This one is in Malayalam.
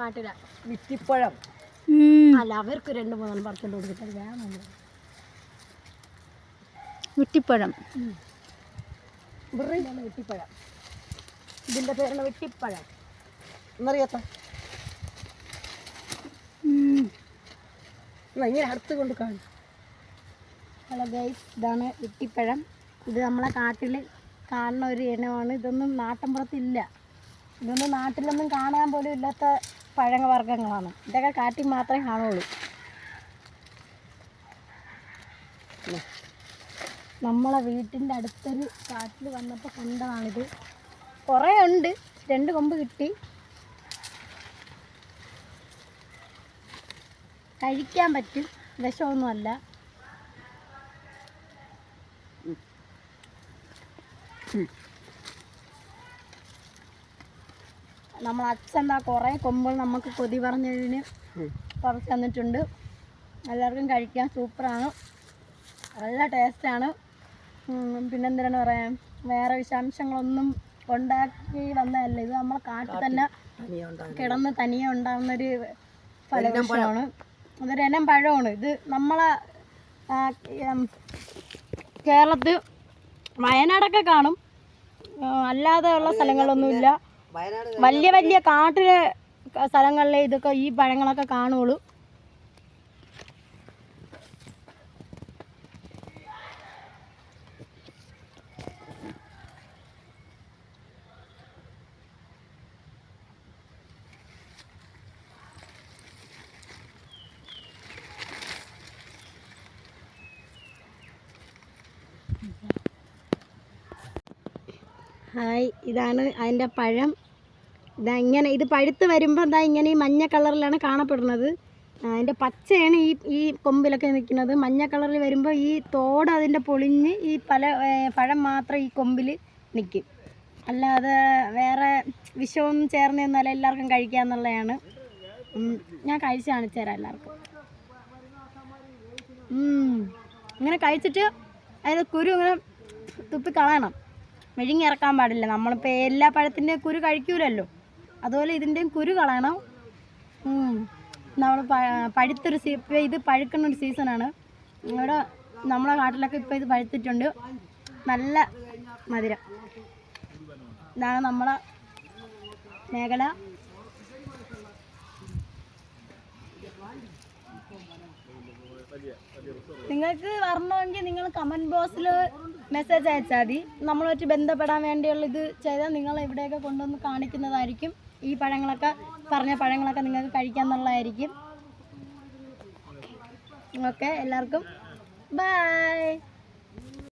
കാട്ടില. വിത്തിപ്പഴം. ഉം. അല്ല അവർക്ക് രണ്ട് മൂന്നെണ്ണം പറിച്ചുകൊണ്ട് കൊടുത്തിട്ട് വേണം വിട്ടിപ്പഴം ഇതാണ് വെട്ടിപ്പഴം ഇതിന്റെ പേരാണ് വെട്ടിപ്പഴം എന്നറിയാത്ത? ഇങ്ങനെ അടുത്ത് കൊണ്ട് കാണും. ഹലോ ഗൈസ് ഇതാണ് വെട്ടിപ്പഴം ഇത് നമ്മളെ കാട്ടിൽ കാണുന്ന ഒരു ഇനമാണ്. ഇതൊന്നും നാട്ടിൻപുറത്തില്ല. ഇതൊന്നും നാട്ടിലൊന്നും കാണാൻ പോലും ഇല്ലാത്ത പഴങ്ങ വർഗങ്ങളാണ് ഇതൊക്കെ കാട്ടിൽ മാത്രമേ കാണുള്ളൂ. നമ്മളെ വീട്ടിന്റെ അടുത്തൊരു കാട്ടിൽ വന്നപ്പോൾ കണ്ടതാണിത്. കുറേ ഉണ്ട്. രണ്ട് കൊമ്പ് കിട്ടി. കഴിക്കാൻ പറ്റും. വിഷമൊന്നുമല്ല. നമ്മൾ അച്ഛൻ കുറേ കൊമ്പൾ നമുക്ക് കൊതി പറഞ്ഞതിന് കുറച്ച് തന്നിട്ടുണ്ട്. എല്ലാവർക്കും കഴിക്കാൻ സൂപ്പറാണ്. നല്ല ടേസ്റ്റാണ്. പിന്നെന്തിനാണ് പറയാൻ വേറെ വിഷാംശങ്ങളൊന്നും ഉണ്ടാക്കി വന്നതല്ല. ഇത് നമ്മളെ കാട്ടിൽ തന്നെ കിടന്ന് തനിയെ ഉണ്ടാകുന്നൊരു ഫലവൃക്ഷമാണ്. അതൊരു ഇനം പഴമാണ്. ഇത് നമ്മളെ കേരളത്തിൽ വയനാടൊക്കെ കാണും. അല്ലാതെയുള്ള അല്ലാതെ ഉള്ള സ്ഥലങ്ങളിലൊന്നുമില്ല വയനാട് വലിയ വലിയ കാട്ടിലെ സ്ഥലങ്ങളിലെ ഇതൊക്കെ ഈ പഴങ്ങളൊക്കെ കാണുള്ളൂ ഹായ് ഇതാണ് അതിന്റെ പഴം. ഇതാ ഇങ്ങനെ ഇത് പഴുത്ത് വരുമ്പോൾ ഇതാ ഇങ്ങനെ ഈ മഞ്ഞ കളറിലാണ് കാണപ്പെടുന്നത്. അതിന്റെ പച്ചയാണ് ഈ ഈ കൊമ്പിലൊക്കെ നിൽക്കുന്നത്. മഞ്ഞ കളറിൽ വരുമ്പോൾ ഈ തോട് അതിന്റെ പൊളിഞ്ഞ് ഈ പല പഴം മാത്രം ഈ കൊമ്പിൽ നിൽക്കും. അല്ലാതെ വേറെ വിഷവും ചേർന്ന് തന്നാൽ എല്ലാവർക്കും കഴിക്കുക എന്നുള്ളതാണ്. ഞാൻ കഴിച്ച് കാണിച്ചു തരാം എല്ലാവർക്കും. ഇങ്ങനെ കഴിച്ചിട്ട് അതിന്റെ കുരു ഇങ്ങനെ തുപ്പി കളയണം. മെഴുങ്ങി ഇറക്കാൻ പാടില്ല. നമ്മളിപ്പോൾ എല്ലാ പഴത്തിന്റെ കുരു കഴിക്കൂലല്ലോ. അതുപോലെ ഇതിന്റെയും കുരു കളയണം. നമ്മൾ പഴുത്തൊരു സീ ഇത് പഴുക്കുന്ന ഒരു സീസണാണ്. ഇവിടെ നമ്മളെ കാട്ടിലൊക്കെ ഇപ്പോൾ ഇത് പഴുത്തിട്ടുണ്ട്. നല്ല മധുരം. ഇതാണ് നമ്മളെ മേഖല. നിങ്ങൾക്ക് വരണമെങ്കിൽ നിങ്ങൾ കമന്റ് ബോക്സിൽ മെസ്സേജ് അയച്ചാൽ മതി. നമ്മളുമായിട്ട് ബന്ധപ്പെടാൻ വേണ്ടിയുള്ള ഇത് ചെയ്താൽ നിങ്ങൾ ഇവിടെയൊക്കെ കൊണ്ടുവന്ന് കാണിക്കുന്നതായിരിക്കും. ഈ പഴങ്ങളൊക്കെ പറഞ്ഞ പഴങ്ങളൊക്കെ നിങ്ങൾക്ക് കഴിക്കാമെന്നുള്ളതായിരിക്കും ഓക്കെ എല്ലാവർക്കും ബൈ